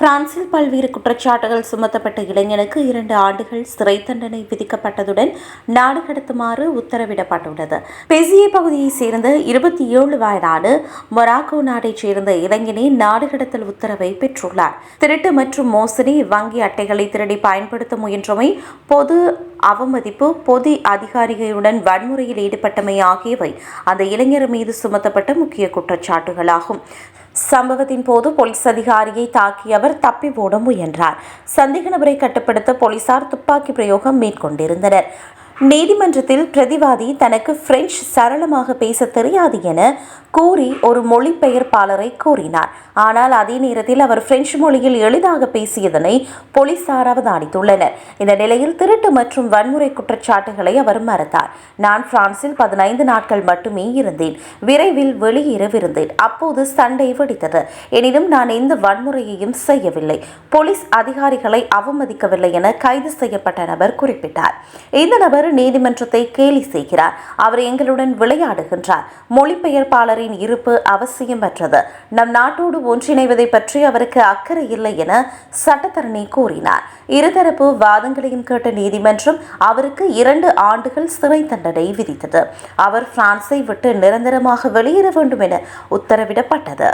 பிரான்சில் பல்வேறு குற்றச்சாட்டுகள் சுமத்தப்பட்ட இளைஞனுக்கு இரண்டு ஆண்டுகள் சிறை தண்டனை விதிக்கப்பட்டதுடன் நாடு கடத்துமாறு உத்தரவிடப்பட்டுள்ளது. பெசிய பகுதியைச் சேர்ந்த இருபத்தி ஏழு வயதான மொராக்கோ நாட்டைச் சேர்ந்த இளைஞனே நாடு கடத்தல் உத்தரவை பெற்றுள்ளார். திருட்டு மற்றும் மோசடி வங்கி அட்டைகளை திருடி பயன்படுத்த முயன்றமை பொது அவமதிப்பு பொது அதிகாரிகளுடன் வன்முறையில் ஈடுபட்டமை ஆகியவை அந்த இளைஞர் மீது சுமத்தப்பட்ட முக்கிய குற்றச்சாட்டுகளாகும். சம்பவத்தின் போது போலீஸ் அதிகாரியை தாக்கியவர் தப்பி ஓட முயன்றார். சந்தேக நபரை கட்டுப்படுத்த போலீசார் துப்பாக்கி பிரயோகம் மேற்கொண்டிருந்தனர். நீதிமன்றத்தில் பிரதிவாதி தனக்கு பிரெஞ்சு சரளமாக பேச தெரியாது என கூறி ஒரு மொழிபெயர்ப்பாளரை கூறினார். ஆனால் அதே நேரத்தில் அவர் பிரெஞ்சு மொழியில் எளிதாக பேசியதனை போலீசார் அவதானித்துள்ளனர். இந்த நிலையில் திருட்டு மற்றும் வன்முறை குற்றச்சாட்டுகளை அவர் மறுத்தார். நான் பிரான்சில் பதினைந்து நாட்கள் மட்டுமே இருந்தேன். விரைவில் வெளியேறவிருந்தேன். அப்போது சண்டை வெடித்தது. எனினும் நான் எந்த வன்முறையையும் செய்யவில்லை. போலீஸ் அதிகாரிகளை அவமதிக்கவில்லை என கைது செய்யப்பட்ட நபர் குறிப்பிட்டார். இந்த நபர் நீதிமன்றத்தை கேலி செய்கிறார். அவர் எங்களுடன் விளையாடுகின்றார். மொழிபெயர்ப்பாளரின் இருப்பு அவசியமற்றது. நம் நாட்டோடு ஒன்றிணைவதை பற்றி அவருக்கு அக்கறை இல்லை என சட்டத்தரணி கூறினார். இருதரப்பு வாதங்களையும் கேட்ட நீதிமன்றம் அவருக்கு இரண்டு ஆண்டுகள் சிறை தண்டனை விதித்தது. அவர் பிரான்சை விட்டு நிரந்தரமாக வெளியேற வேண்டும் என உத்தரவிடப்பட்டது.